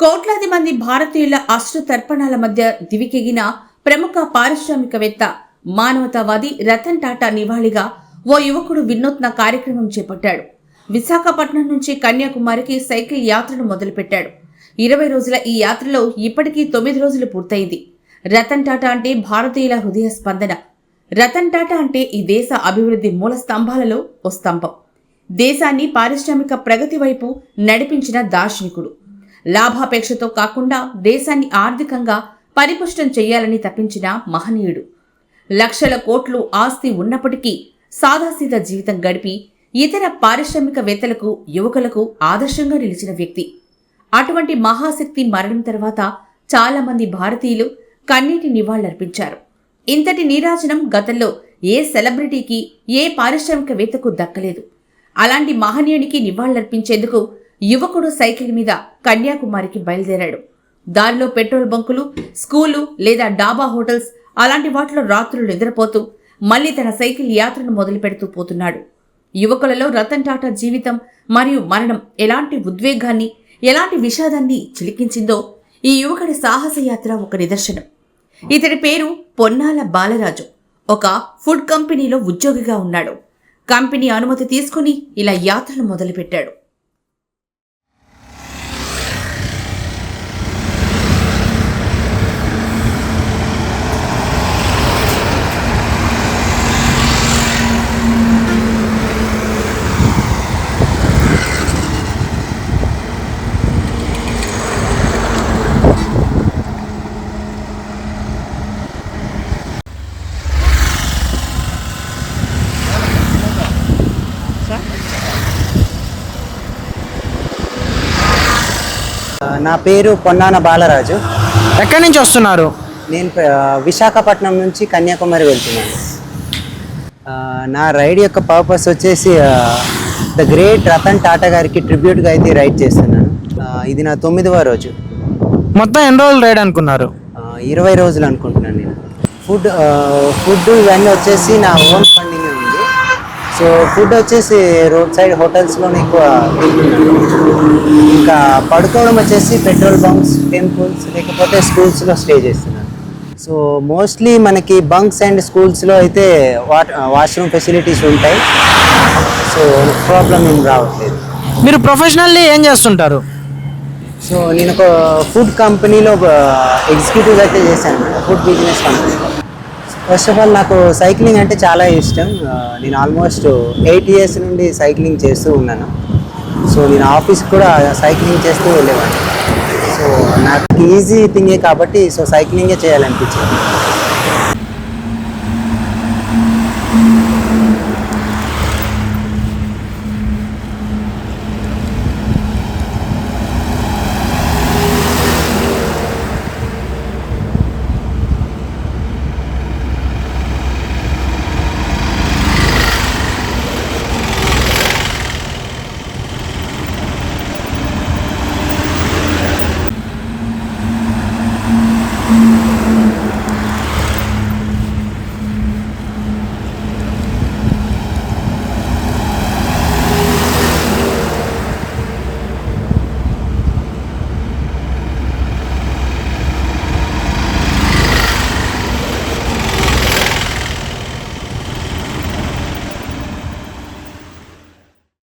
కోట్లాది మంది భారతీయుల అశ్రు తర్పణాల మధ్య దివికెగిన ప్రముఖ పారిశ్రామికవేత్త మానవతావాది రతన్ టాటా నివాళిగా ఓ యువకుడు వినూత్న కార్యక్రమం చేపట్టాడు. విశాఖపట్నం నుంచి కన్యాకుమారికి సైకిల్ యాత్రను మొదలుపెట్టాడు. ఇరవై రోజుల ఈ యాత్రలో ఇప్పటికీ తొమ్మిది రోజులు పూర్తయింది. రతన్ టాటా అంటే భారతీయుల హృదయ స్పందన. రతన్ టాటా అంటే ఈ దేశ అభివృద్ధి మూల స్తంభాలలో ఓ స్తంభం. దేశాన్ని పారిశ్రామిక ప్రగతి వైపు నడిపించిన దార్శనికుడు. లాభాపేక్షతో కాకుండా దేశాన్ని ఆర్థికంగా పరిపుష్టం చేయాలని తప్పించిన మహనీయుడు. లక్షల కోట్లు ఆస్తి ఉన్నప్పటికీ సాదాసీదా జీవితం గడిపి ఇతర పారిశ్రామికవేత్తలకు యువకులకు ఆదర్శంగా నిలిచిన వ్యక్తి. అటువంటి మహాశక్తి మరణం తర్వాత చాలామంది భారతీయులు కన్నీటి నివాళులర్పించారు. ఇంతటి నీరాజనం గతంలో ఏ సెలబ్రిటీకి ఏ పారిశ్రామికవేత్తకు దక్కలేదు. అలాంటి మహనీయునికి నివాళులర్పించేందుకు యువకుడు సైకిల్ మీద కన్యాకుమారికి బయలుదేరాడు. దారిలో పెట్రోల్ బంకులు స్కూలు లేదా డాబా హోటల్స్ అలాంటి వాటిలో రాత్రులు నిద్రపోతూ మళ్ళీ తన సైకిల్ యాత్రను మొదలు పెడుతూ పోతున్నాడు. యువకులలో రతన్ టాటా జీవితం మరియు మరణం ఎలాంటి ఉద్వేగాన్ని ఎలాంటి విషాదాన్ని చిలికించిందో ఈ యువకుడి సాహస యాత్ర ఒక నిదర్శనం. ఇతడి పేరు పొన్నాల బాలరాజు. ఒక ఫుడ్ కంపెనీలో ఉద్యోగిగా ఉన్నాడు. కంపెనీ అనుమతి తీసుకుని ఇలా యాత్రను మొదలుపెట్టాడు. నా పేరు పొన్నాన బాలరాజు. ఎక్కడి నుంచి వస్తున్నారు? నేను విశాఖపట్నం నుంచి కన్యాకుమారి వెళ్తున్నాను. నా రైడ్ యొక్క పర్పస్ వచ్చేసి ద గ్రేట్ రతన్ టాటా గారికి ట్రిబ్యూట్గా అయితే రైడ్ చేస్తున్నాను. ఇది నా తొమ్మిదవ రోజు. మొత్తం ఎన్ని రోజులు రైడ్ అనుకున్నారు? ఇరవై రోజులు అనుకుంటున్నాను నేను. ఫుడ్ ఫుడ్ ఇవన్నీ వచ్చేసి నా ఓన్ ఉంది సో ఫుడ్ వచ్చేసి రోడ్ సైడ్ హోటల్స్లోనే ఎక్కువ ఇంకా పడుకోవడం వచ్చేసి పెట్రోల్ బంక్స్ టెంపుల్స్ లేకపోతే స్కూల్స్లో స్టే చేస్తున్నాను సో మోస్ట్లీ మనకి బంక్స్ అండ్ స్కూల్స్లో అయితే వాట్ వాష్రూమ్ ఫెసిలిటీస్ ఉంటాయి. సో ప్రాబ్లం ఏం రావట్లేదు. మీరు ప్రొఫెషనల్లీ ఏం చేస్తుంటారు? సో నేను ఒక ఫుడ్ కంపెనీలో ఎగ్జిక్యూటివ్ అయితే చేశాను. Food business company. First of all నాకు సైక్లింగ్ అంటే చాలా ఇష్టం. నేను ఆల్మోస్ట్ ఎయిట్ ఇయర్స్ నుండి సైక్లింగ్ చేస్తూ ఉన్నాను. సో నేను ఆఫీస్కి కూడా సైక్లింగ్ చేస్తూ వెళ్ళేవాడిని సో నాకు ఈజీ థింగే కాబట్టి సో సైక్లింగే చేయాలనిపించింది.